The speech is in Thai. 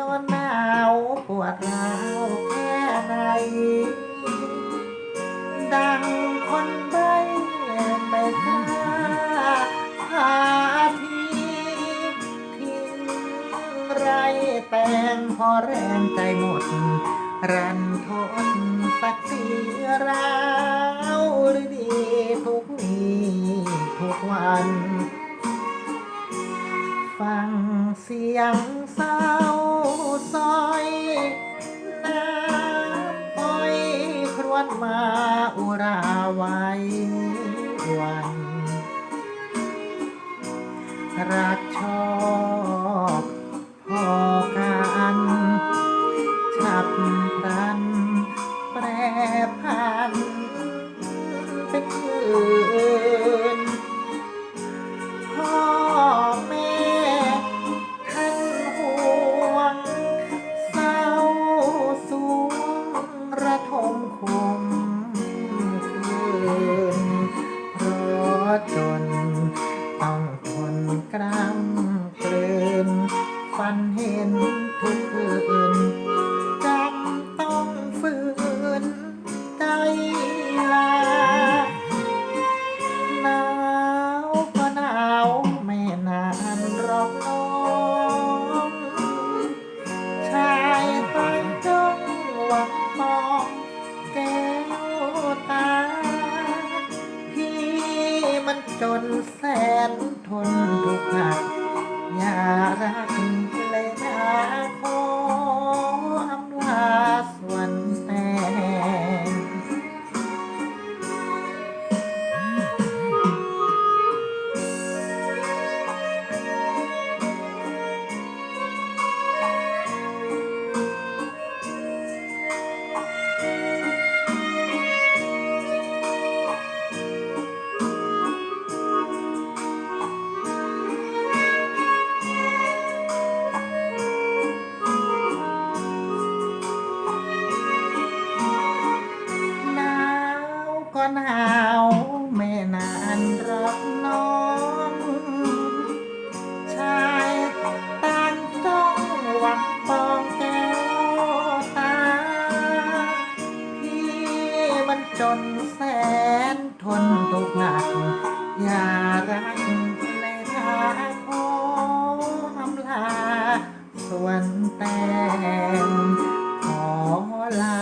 นอนหนาวปวดร้าวแค่ไหนดังคนใบ้ไม่กล้าหาทีทิ้งไรแต่งพอแรงใจหมด รันทดสักทีราวหรือดีทุกวี่ทุกวัน ฟังเสียงเศร้า มาอุราไว้วัน รักชอบ ทุกคืนจำต้องฝืนใจลาหนาวก็หนาวไม่นานรอกน้องชายตั้งจ้องหวังมองแก้วตา พี่มันจนแสนทนทุกข์ารักเลยทาขออำลาส่วนแต่งขอลา